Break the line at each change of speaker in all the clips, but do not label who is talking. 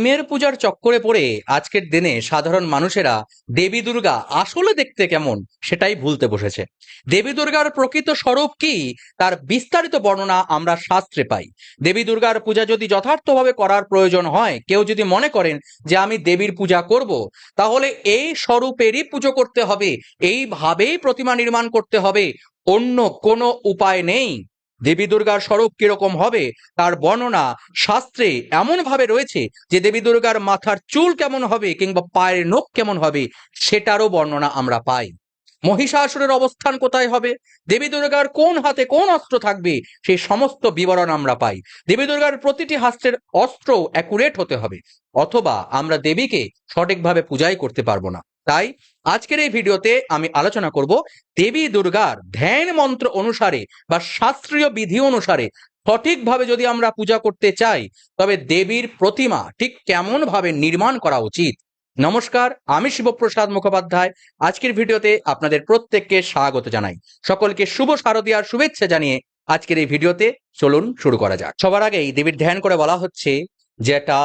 মেয়ের পূজার চক্করে পড়ে আজকের দিনে সাধারণ মানুষেরা দেবী দুর্গা আসলে দেখতে কেমন সেটাই ভুলতে বসেছে। দেবী দুর্গার প্রকৃত স্বরূপ কি তার বিস্তারিত বর্ণনা আমরা শাস্ত্রে পাই। দেবী দুর্গার পূজা যদি যথার্থভাবে করার প্রয়োজন হয়, কেউ যদি মনে করেন যে আমি দেবীর পূজা করব, তাহলে এই স্বরূপেরই পুজো করতে হবে, এইভাবেই প্রতিমা নির্মাণ করতে হবে, অন্য কোনো উপায় নেই। দেবী দুর্গার স্বরূপ কীরকম হবে, তার বর্ণনা শাস্ত্রে এমন ভাবে রয়েছে যে দেবী দুর্গার মাথার চুল কেমন হবে কিংবা পায়ের নখ কেমন হবে, সেটারও বর্ণনা আমরা পাই। মহিষাসুরের অবস্থান কোথায় হবে? দেবী দুর্গার কোন হাতে কোন অস্ত্র থাকবে সেই সমস্ত বিবরণ আমরা পাই। দেবী দুর্গার প্রতিটি হাস্তের অস্ত্র অ্যাকুরেট হতে হবে, অথবা আমরা দেবীকে সঠিকভাবে পূজাই করতে পারব না। তাই আজকের এই ভিডিওতে আমি আলোচনা করব দেবী দুর্গার ধ্যান মন্ত্র অনুসারে বা শাস্ত্রীয় বিধি অনুসারে সঠিকভাবে যদি আমরা পূজা করতে চাই, তবে দেবীর প্রতিমা ঠিক কেমন ভাবে নির্মাণ করা উচিত? নমস্কার, আমি শিবপ্রসাদ মুখোপাধ্যায়। আজকের ভিডিওতে আপনাদের প্রত্যেককে স্বাগত জানাই। সকলকে শুভ শারদীয়ার শুভেচ্ছা জানিয়ে আজকের এই ভিডিওতে চলুন শুরু করা যাক। সবার আগেই দেবীর ধ্যান করে বলা হচ্ছে, জটা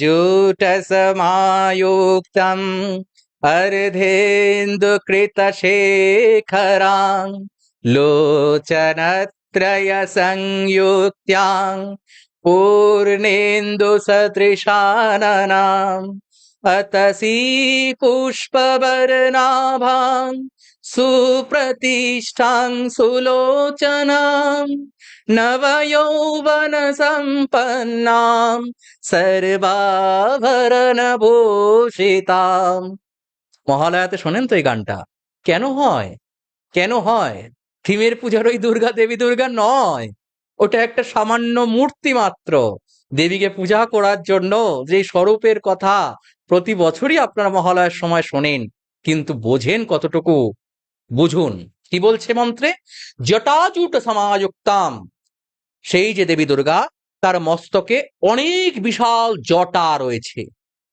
জুট সমায়ুক্তম अर्धेन्दु कृत शेखरा लोचनत्रय संयुक्त अर्धेन्दुकृतशेखरां लोचनत्रयसंयुक्त्यां पूर्णेन्दुसदृशाननाम् अतसी पुष्पवर्णाभां सुप्रतिष्ठां सुलोचनां नवयौवनसम्पन्नां सर्वाभरणभूषिताम् মহালয়াতে শোনেন তো এই গানটা। কেন হয়? কেন হয়? থিমের পূজার ওই দুর্গা দেবী দুর্গা নয়। ওটা একটা সামান্য মূর্তি মাত্র। দেবীকে পূজা করার জন্য যে স্বরূপের কথা প্রতি বছরই আপনারা মহালয়ার সময় শোনেন, কিন্তু বোঝেন কতটুকু? বুঝুন। কি বলছে মন্ত্রে? জটাজুট সমাযুক্তাম। সেই যে দেবী দুর্গা, তার মস্তকে অনেক বিশাল জটা রয়েছে।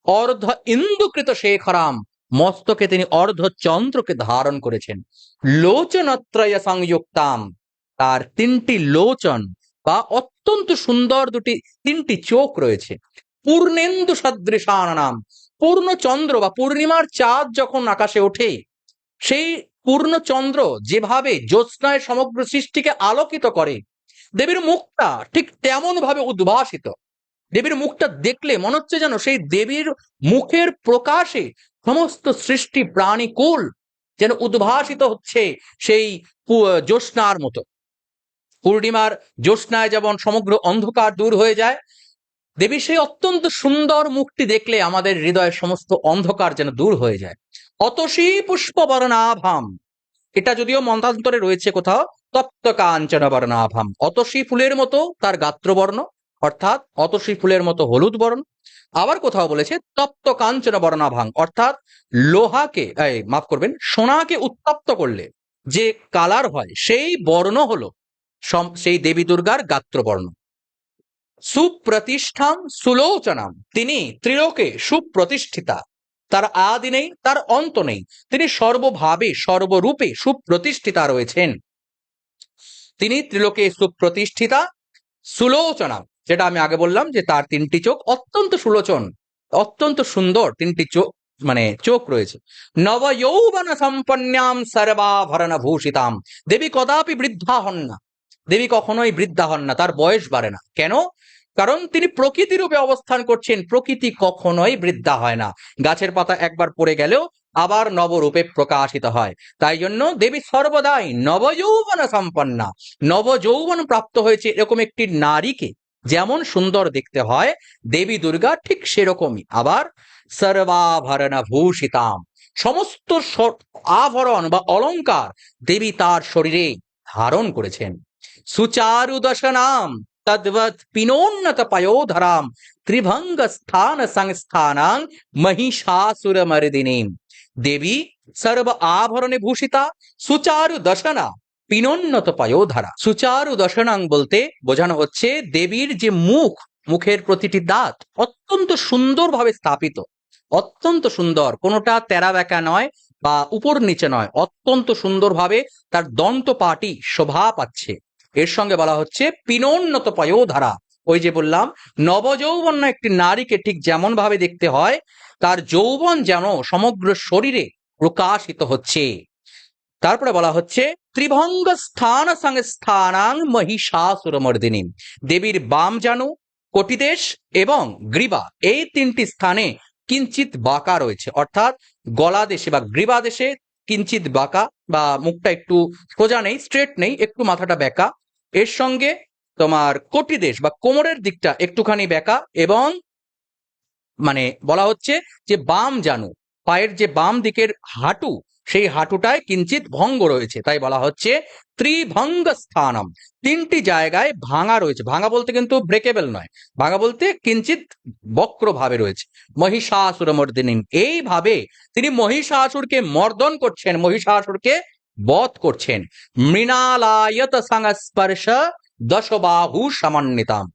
অর্ধ ইন্দুকৃত শেখরাম। মস্তকে তিনি অর্ধ চন্দ্রকে ধারণ করেছেন। লোচনত্রয় সংযুক্তাম। তার তিনটি লোচন বা অত্যন্ত সুন্দর দুটি, তিনটি চোখ রয়েছে। পূর্ণেন্দু সদৃশান নাম পূর্ণ চন্দ্র বা পূর্ণিমার চাঁদ যখন আকাশে ওঠে, সেই পূর্ণ চন্দ্র যেভাবে জ্যোৎস্নায় সমগ্র সৃষ্টিকে আলোকিত করে, দেবীর মুখটা ঠিক তেমন ভাবে উদ্ভাসিত। দেবীর মুখটা দেখলে মনে হচ্ছে যেন সেই দেবীর মুখের প্রকাশে সমস্ত সৃষ্টি প্রাণী কুল যেন উদ্ভাসিত হচ্ছে সেই জ্যোৎস্নার মতো। পূর্ণিমার জ্যোৎস্নায় যেমন সমগ্র অন্ধকার দূর হয়ে যায়, দেবী সেই অত্যন্ত সুন্দর মুখটি দেখলে আমাদের হৃদয়ের সমস্ত অন্ধকার যেন দূর হয়ে যায়। অতসী পুষ্প বর্ণাভাম এটা যদিও মন্তান্তরে রয়েছে কোথাও তপ্ত কাঞ্চন বর্ণাভাম অতসী ফুলের মতো তার গাত্রবর্ণ। অর্থাৎ অতসী ফুলের মতো হলুদ বর্ণ। আবার কোথাও বলেছে, তপ্ত কাঞ্চন বর্ণাভাং। অর্থাৎ লোহাকে মাফ করবেন, সোনাকে উত্তপ্ত করলে যে কালার হয়, সেই বর্ণ হলো সেই দেবী দুর্গার গাত্রবর্ণ সুপ্রতিষ্ঠান সুলোচনাম। তিনি ত্রিলোকে সুপ্রতিষ্ঠিতা। তার আদি নেই, তার অন্ত নেই। তিনি সর্বভাবে, সর্বরূপে সুপ্রতিষ্ঠিতা রয়েছেন। তিনি ত্রিলোকে সুপ্রতিষ্ঠিতা সুলোচনা যেটা আমি আগে বললাম যে তার তিনটি চোখ অত্যন্ত সুলোচন, অত্যন্ত সুন্দর তিনটি চোখ মানে চোখ রয়েছে। নব যৌবন সর্বাভরণ ভূষিতাম। দেবী কদাপি বৃদ্ধা হন না। দেবী কখনোই বৃদ্ধা হন না, তার বয়স বাড়ে না। কেন? কারণ তিনি প্রকৃতি রূপে অবস্থান করছেন, প্রকৃতি কখনোই বৃদ্ধা হয় না। গাছের পাতা একবার পড়ে গেলেও আবার নবরূপে প্রকাশিত হয়। তাই জন্য দেবী সর্বদাই নবযৌবন সম্পন্না, নবযৌবন প্রাপ্ত হয়েছে এরকম একটি নারীকে। যেমন সুন্দর দেখতে হয়, দেবী দুর্গা ঠিক সেরকমই। আবার সর্বাভরণ ভূষিতাম সমস্ত আভরণ বা অলংকার দেবী তার শরীরে ধারণ করেছেন। সুচারু দশনাম তদ্বৎ পিনোন্নত পয়োধরাম ত্রিভঙ্গ স্থান সংস্থানাং মহিষাসুর মর্দিনীম দেবী সর্ব আভরণে ভূষিতা সুচারু দশনা পিনোন্নত পয়োধরা সুচারু দশনাং বলতে বোঝানো হচ্ছে দেবীর যে মুখ, মুখের প্রতিটি দাঁত অত্যন্ত সুন্দরভাবে স্থাপিত। অত্যন্ত সুন্দর, কোনোটা তেরা বেঁকা নয় বা উপর নিচে নয়, অত্যন্ত সুন্দরভাবে তার দন্ত পাটি শোভা পাচ্ছে। এর সঙ্গে বলা হচ্ছে পিনোন্নত পয়োধারা ওই যে বললাম নবযৌবন্য একটি নারীকে ঠিক যেমন ভাবে দেখতে হয়, তার যৌবন যেন সমগ্র শরীরে প্রকাশিত হচ্ছে। তারপরে বলা হচ্ছে ত্রিভঙ্গ স্থান সংস্থানাং মহিষাসুরমর্দিনী। দেবীর বাম জানু কটিদেশ এবং গ্রীবা, এই তিনটি স্থানে কিঞ্চিত বাঁকা রয়েছে। অর্থাৎ গলা দেশে বা গ্রীবা দেশে কিঞ্চিত বাঁকা বা মুখটা একটু সোজা নেই, স্ট্রেট নেই, একটু মাথাটা বেঁকা এর সঙ্গে তোমার কটিদেশ বা কোমরের দিকটা একটুখানি বেঁকা এবং মানে বলা হচ্ছে যে বাম জানু পায়ের যে বাম দিকের হাঁটু, সেই হাঁটুটায় কিঞ্চিত ভঙ্গ রয়েছে। তাই বলা হচ্ছে ত্রিভঙ্গ স্থানম তিনটি জায়গায় ভাঙা রয়েছে। ভাঙা বলতে কিন্তু ব্রেকেবল নয়। ভাঙা বলতে কিঞ্চিত বক্র ভাবে রয়েছে। মহিষাসুর মর্দিনী এইভাবে তিনি মহিষাসুরকে মর্দন করছেন, মহিষাসুরকে বধ করছেন। মৃণালায়ত সংস্পর্শ দশবাহু সমন্বিতাম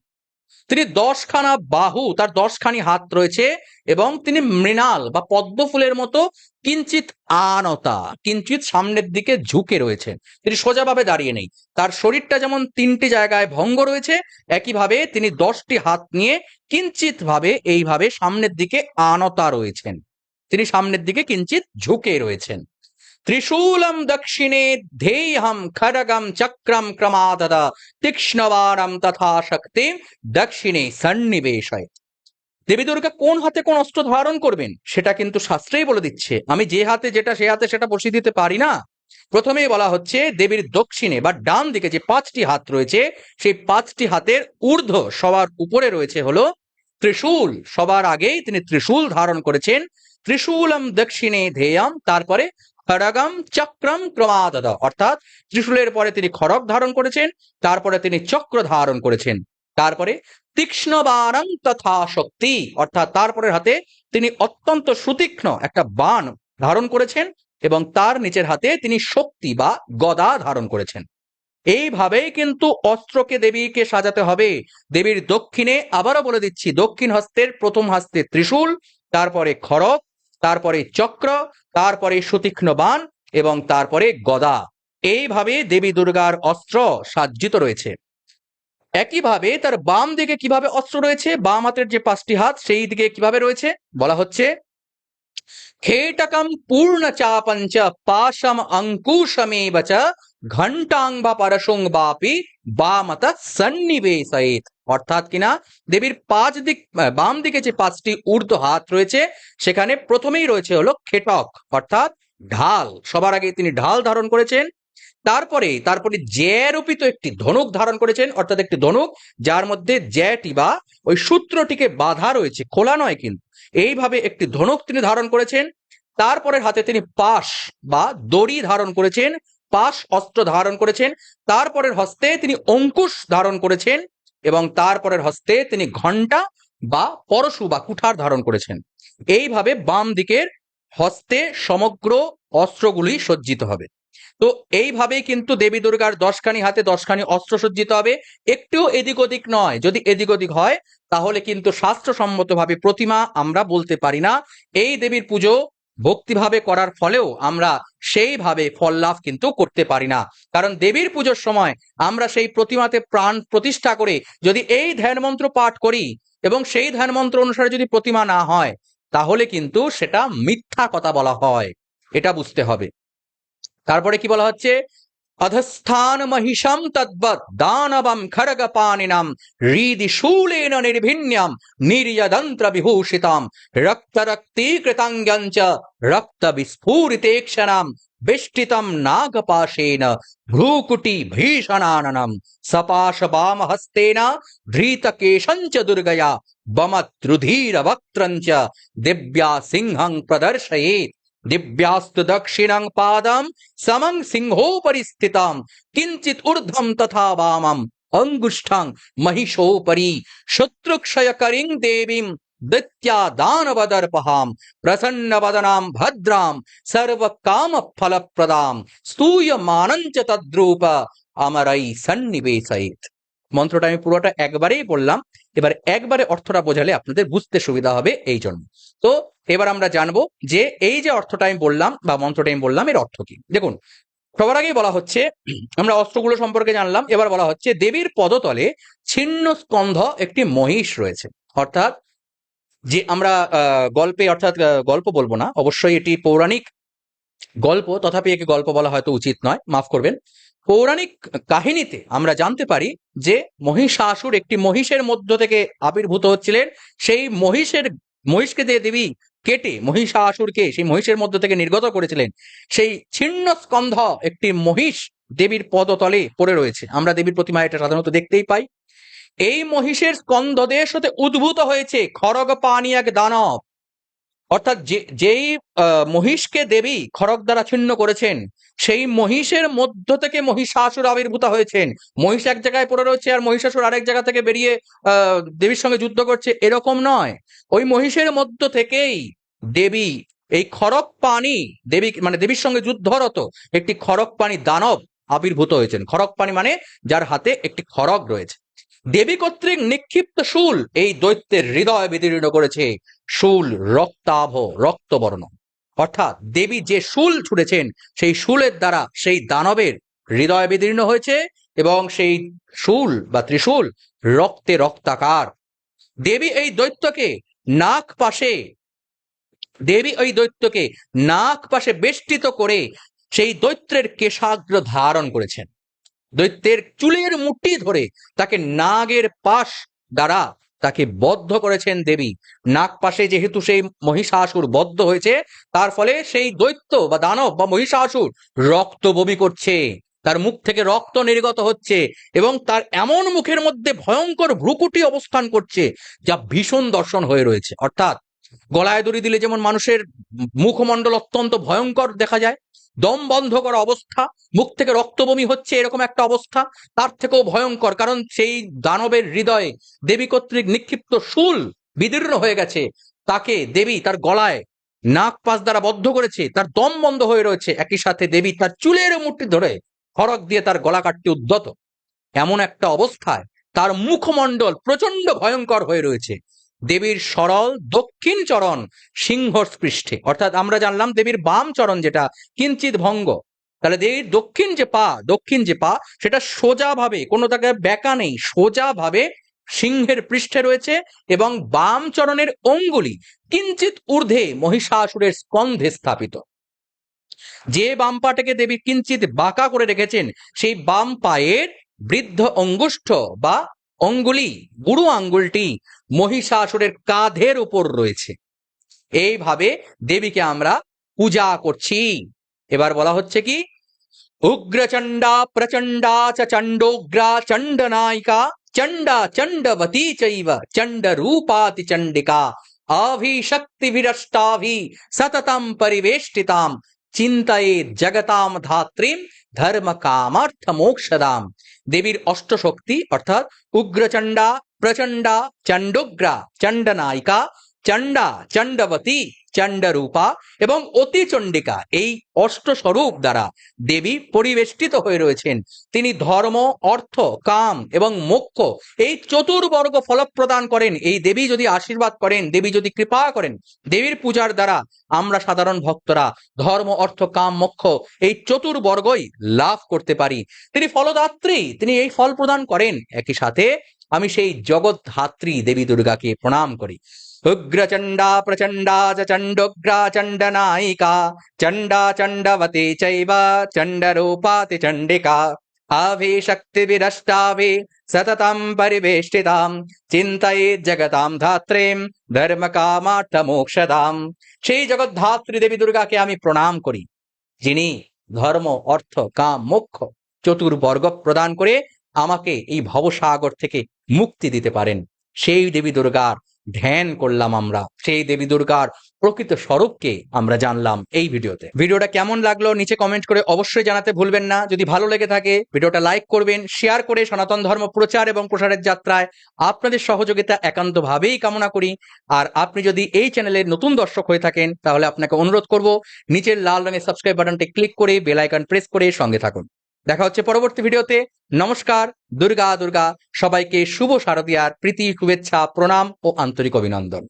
তিনি দশখানা বাহু, তার দশখানি হাত রয়েছে এবং তিনি মৃণাল বা পদ্ম ফুলের মতো কিঞ্চিত আনতা কিঞ্চিত সামনের দিকে ঝুঁকে রয়েছেন। তিনি সোজাভাবে দাঁড়িয়ে নেই। তার শরীরটা যেমন তিনটি জায়গায় ভঙ্গ রয়েছে, একইভাবে তিনি দশটি হাত নিয়ে কিঞ্চিত ভাবে এইভাবে সামনের দিকে আনতা রয়েছেন। তিনি সামনের দিকে কিঞ্চিত ঝুঁকে রয়েছেন। ত্রিশূলম দক্ষিণে ধেয়হম খড়গম চক্রম ক্রমাদদ তীক্ষ্ণবারম তথা শক্তি দক্ষিণে সন্নিবেশয় দেবী দুর্গা কোন হাতে কোন অস্ত্র ধারণ করবেন, সেটা কিন্তু শাস্ত্রেই বলে দিচ্ছে। আমি যে হাতে যেটা, সে হাতে সেটা বসিয়ে দিতে পারি না। প্রথমেই বলা হচ্ছে, দেবীর দক্ষিণে বা ডান দিকে যে পাঁচটি হাত রয়েছে, সেই পাঁচটি হাতের ঊর্ধ্ব সবার উপরে রয়েছে হলো ত্রিশূল। সবার আগেই তিনি ত্রিশূল ধারণ করেছেন। ত্রিশূলম দক্ষিণে ধেয়াম তারপরে খড়গম চক্রম ক্রমাদদ অর্থাৎ ত্রিশূলের পরে তিনি খড়গ ধারণ করেছেন, তারপরে তিনি চক্র ধারণ করেছেন। তারপরে তীক্ষ্ণ বাণং তথা শক্তি, অর্থাৎ তারপরের হাতে তিনি অত্যন্ত সুতীক্ষ্ণ একটা বাণ ধারণ করেছেন এবং তার নিচের হাতে তিনি শক্তি বা গদা ধারণ করেছেন। এইভাবেই কিন্তু অস্ত্রকে দেবীকে সাজাতে হবে। দেবীর দক্ষিণে আবারও বলে দিচ্ছি, দক্ষিণ হস্তের প্রথম হস্তে ত্রিশূল, তারপরে খড়গ তারপরে চক্র, তারপরে সুতীক্ষ্ণ বাণ এবং তারপরে গদা। এইভাবে দেবী দুর্গার অস্ত্র সাজ্জিত রয়েছে। একইভাবে তার বাম দিকে কীভাবে অস্ত্র রয়েছে, বাম হাতের যে পাঁচটি হাত, সেই দিকে কীভাবে রয়েছে, বলা হচ্ছে, খেটকম পূর্ণ চাপঞ্চ পাশম অঙ্কুশমেব চ ঘণ্টাং বা পরশুং বাপি বামত সন্নিবেশয়িত। অর্থাৎ কিনা দেবীর পাঁচ দিক বাম দিকে যে পাঁচটি ঊর্ধ্ব হাত রয়েছে, সেখানে প্রথমেই রয়েছে হলো খেটক, অর্থাৎ ঢাল। সবার আগে তিনি ঢাল ধারণ করেছেন। তারপরে তারপরে জ্যারোপিত একটি ধনুক ধারণ করেছেন, অর্থাৎ একটি ধনুক, যার মধ্যে জ্যাটি বা ওই সূত্রটিকে বাধা রয়েছে, খোলা নয় কিন্তু। এইভাবে একটি ধনুক তিনি ধারণ করেছেন। তারপরের হাতে তিনি পাশ বা দড়ি ধারণ করেছেন, পাশ অস্ত্র ধারণ করেছেন। তারপরের হস্তে তিনি অঙ্কুশ ধারণ করেছেন। এবং তারপরের হস্তে তিনি ঘণ্টা বা পরশু বা কুঠার ধারণ করেছেন। এইভাবে বাম দিকের হস্তে সমগ্র অস্ত্রগুলি সজ্জিত হবে। তো এইভাবেই কিন্তু দেবী দুর্গার দশখানি হাতে দশখানি অস্ত্র সজ্জিত হবে। একটু এদিক ওদিক নয়, যদি এদিক ওদিক হয়, তাহলে কিন্তু শাস্ত্রসম্মতভাবে প্রতিমা আমরা বলতে পারি না। এই দেবীর পুজো ভক্তিভাবে করার ফলেও আমরা সেইভাবে ফল লাভ কিন্তু করতে পারি না। কারণ দেবীর পুজোর সময় আমরা সেই প্রতিমাতে প্রাণ প্রতিষ্ঠা করে যদি এই ধ্যান মন্ত্র পাঠ করি এবং সেই ধ্যান মন্ত্র অনুসারে যদি প্রতিমা না হয়, তাহলে কিন্তু সেটা মিথ্যা কথা বলা হয়। এটা বুঝতে হবে। তারপরে কি বলা হচ্ছে? অধস্থান মহিষম তদ্বৎ দানবম খড়গ পানিনাম হৃদি শূলেন নির্ভিন্যাম নির্যদন্ত্র বিভূষিতাম রক্ত রক্তীকৃতাঙ্গঞ্চ রক্ত বিস্ফুরিতেক্ষণাম বেষ্টিতম নাগপাশেন ভ্রূকুটি ভীষণাননম সপাশ বাম হস্তেন ধৃতকেশঞ্চ দুর্গয়া বমদ্রুধীর বক্ত্রঞ্চ দিব্যা সিংহং প্রদর্শয়েत् দিব্যাস্তু দক্ষিণং পাদম সমং সিংহোপরি স্থিতাম কিঞ্চিত ঊর্ধ্বম তথা বামম অঙ্গুষ্ঠং মহিষোপরি শত্রুক্ষয়করিং দেবীম দত্য়া দানবদর্পহাম প্রসন্নবদনাম ভদ্রাম সর্বকাম ফলপ্রদাম স্তূয়মানঞ্চ তদ্রূপ আমরাই সন্নিবেশয়িত মন্ত্রটা আমি পুরোটা একবারেই বললাম। এবার একবারে অর্থটা বোঝালে আপনাদের বুঝতে সুবিধা হবে এই জন্য। তো এবার আমরা জানব যে এই যে অর্থটা আমি বললাম বা মন্ত্রটা আমি বললাম, এর অর্থ কি? দেখুন, সবার আগেই বলা হচ্ছে, আমরা অস্ত্রগুলো সম্পর্কে জানলাম, এবার বলা হচ্ছে, দেবীর পদতলে ছিন্ন স্কন্ধ একটি মহিষ রয়েছে। অর্থাৎ যে আমরা গল্পে, অর্থাৎ গল্প বলব না, অবশ্যই এটি পৌরাণিক গল্প, তথাপি একে গল্প বলা হয়তো উচিত নয়, মাফ করবেন। পৌরাণিক কাহিনীতে আমরা জানতে পারি যে মহিষাসুর একটি মহিষের মধ্য থেকে আবির্ভূত হচ্ছিলেন, সেই মহিষের, মহিষকে দিয়ে দেবী কেটে মহিষাসুরকে সেই মহিষের মধ্য থেকে নির্গত করেছিলেন, সেই ছিন্ন স্কন্ধ একটি মহিষ দেবীর পদতলে পড়ে রয়েছে। আমরা দেবীর প্রতিমা এটা সাধারণত দেখতেই পাই। এই মহিষের স্কন্ধদেশ হতে উদ্ভূত হয়েছে। খড়গ পানি এক দানব। অর্থাৎ যেই মহিষকে দেবী খড়গ দ্বারা ছিন্ন করেছেন, সেই মহিষের মধ্য থেকে মহিষাসুর আবির্ভূত হয়েছেন। মহিষ এক জায়গায় পড়ে রয়েছে আর মহিষাসুর আরেক জায়গা থেকে বেরিয়ে দেবীর সঙ্গে যুদ্ধ করছে, এরকম নয়। ওই মহিষের মধ্য থেকেই দেবী, এই খড়গ পানি দেবী মানে দেবীর সঙ্গে যুদ্ধরত একটি খড়গ পানি দানব আবির্ভূত হয়েছেন। খড়গ পানি মানে যার হাতে একটি খড়গ রয়েছে। দেবী কর্তৃক নিক্ষিপ্ত শুল এই দৈত্যের হৃদয় বিদীর্ণ করেছে। শুল রক্তাভ, রক্তবর্ণ। অর্থাৎ দেবী যে শুল ছুড়েছেন, সেই শুলের দ্বারা সেই দানবের হৃদয় বিদীর্ণ হয়েছে এবং সেই শুল বা ত্রিশূল রক্তে রক্তাকার। দেবী এই দৈত্যকে নাক পাশে, দেবী ওই দৈত্যকে নাক পাশে বেষ্টিত করে সেই দৈত্যের কেশাগ্র ধারণ করেছেন। দৈত্যের চুলের মুঠি ধরে তাকে নাগের পাশ দ্বারা তাকে বদ্ধ করেছেন দেবী। নাক পাশে যেহেতু সেই মহিষাসুর বদ্ধ হয়েছে, তার ফলে সেই দৈত্য বা দানব বা মহিষাসুর রক্ত বমি করছে। তার মুখ থেকে রক্ত নির্গত হচ্ছে এবং তার এমন মুখের মধ্যে ভয়ঙ্কর ভ্রুকুটি অবস্থান করছে যা ভীষণ দর্শন হয়ে রয়েছে। অর্থাৎ গলায় দড়ি দিলে যেমন মানুষের মুখমণ্ডল অত্যন্ত ভয়ঙ্কর দেখা যায়, দম বন্ধ করা অবস্থা, মুখ থেকে রক্তবমি হচ্ছে এরকম একটা অবস্থা, তার থেকেও ভয়ঙ্কর, কারণ সেই দানবের হৃদয়ে দেবী কর্তৃক নিক্ষিপ্ত শুল বিদীর্ণ হয়ে গেছে, তাকে দেবী তার গলায় নাক পাশ দ্বারা বদ্ধ করেছে, তার দম বন্ধ হয়ে রয়েছে, একই সাথে দেবী তার চুলের মুঠি ধরে খড়ক দিয়ে তার গলা কাটতে উদ্যত এমন একটা অবস্থায় তার মুখমণ্ডল প্রচণ্ড ভয়ঙ্কর হয়ে রয়েছে। দেবীর সরল দক্ষিণ চরণ সিংহর পৃষ্ঠে অর্থাৎ আমরা জানলাম দেবীর বাম চরণ যেটা কিঞ্চিত ভঙ্গ। তাহলে দেবীর দক্ষিণ যে পা, দক্ষিণ যে পা, সেটা সোজা ভাবে কোনো তাকে বেঁকা নেই সোজা ভাবে সিংহের পৃষ্ঠে রয়েছে এবং বাম চরণের অঙ্গুলি কিঞ্চিত ঊর্ধ্বে মহিষাসুরের স্কন্ধে স্থাপিত। যে বাম পাটাকে দেবী কিঞ্চিত বাঁকা করে রেখেছেন, সেই বাম পায়ের বৃদ্ধ অঙ্গুষ্ঠ বা অঙ্গুলি বুড়ো আঙ্গুলটি মহিষাসুরের কাঁধের উপর রয়েছে। এইভাবে দেবীকে আমরা পূজা করছি। এবার বলা হচ্ছে কি, উগ্রচণ্ডা, প্রচণ্ডা চণ্ডোগ্রা, চণ্ডনায়িকা, চণ্ডা চণ্ডবতী চৈব চণ্ড রূপাতি চণ্ডিকা, আভিশক্তিভিরষ্টাভি, সততম পরিবেষ্টিতাম চিন্তায়ে জগতাম ধাত্রীম, ধর্ম কামার্থ মোক্ষদাম। দেবীর অষ্টশক্তি অর্থাৎ উগ্রচণ্ডা, প্রচণ্ডা, চণ্ডোগ্রা, চণ্ডনায়িকা, চণ্ডা, চণ্ডবতী। চণ্ডরূপা এবং অতি চণ্ডিকা, এই অষ্টস্বরূপ দ্বারা দেবী পরিবেষ্টিত হয়ে রয়েছেন। তিনি ধর্ম, অর্থ, কাম এবং মোক্ষ এই চতুর্বর্গ ফলপ্রদান করেন। এই দেবী যদি আশীর্বাদ করেন, দেবী যদি কৃপা করেন, দেবীর পূজার দ্বারা আমরা সাধারণ ভক্তরা ধর্ম, অর্থ, কাম, মোক্ষ এই চতুর্বর্গই লাভ করতে পারি। তিনি ফলদাত্রী, তিনি এই ফল প্রদান করেন। একই সাথে আমি সেই জগৎধাত্রী দেবী দুর্গাকে প্রণাম করি। উগ্রচণ্ডা প্রচণ্ডা চ চণ্ডোগ্রা চণ্ডনায়িকা চণ্ডা চণ্ডবতে চৈব চণ্ডরূপাতি চণ্ডিকা আভিশক্তিবিরষ্টাভি সততম পরিবেষ্টিতাম চিন্তয়ে জগতাম ধাত্রীম ধর্ম মোক্ষদাম সেই জগৎধাত্রী দেবী দুর্গাকে আমি প্রণাম করি যিনি ধর্ম অর্থ কাম মোক্ষ চতুর্বর্গ প্রদান করে আমাকে এই ভবসাগর থেকে মুক্তি দিতে পারেন। সেই দেবী দুর্গার ধ্যান করলাম আমরা, সেই দেবী দুর্গার প্রকৃত স্বরূপকে আমরা জানলাম এই ভিডিওতে। ভিডিওটা কেমন লাগল নিচে কমেন্ট করে অবশ্যই জানাতে ভুলবেন না। যদি ভালো লেগে থাকে, ভিডিওটা লাইক করবেন শেয়ার করে সনাতন ধর্ম প্রচার এবং প্রসারের যাত্রায় আপনাদের সহযোগিতা একান্তভাবেই কামনা করি। আর আপনি যদি এই চ্যানেলের নতুন দর্শক হয়ে থাকেন, তাহলে আপনাকে অনুরোধ করব, নিচের লাল রঙের সাবস্ক্রাইব বাটনটি ক্লিক করে বেল আইকন প্রেস করে সঙ্গে থাকুন। দেখা হচ্ছে পরবর্তী ভিডিওতে। নমস্কার, দুর্গা দুর্গা, সবাইকে শুভ শারদীয়ার প্রীতি, শুভেচ্ছা, প্রণাম ও আন্তরিক অভিনন্দন।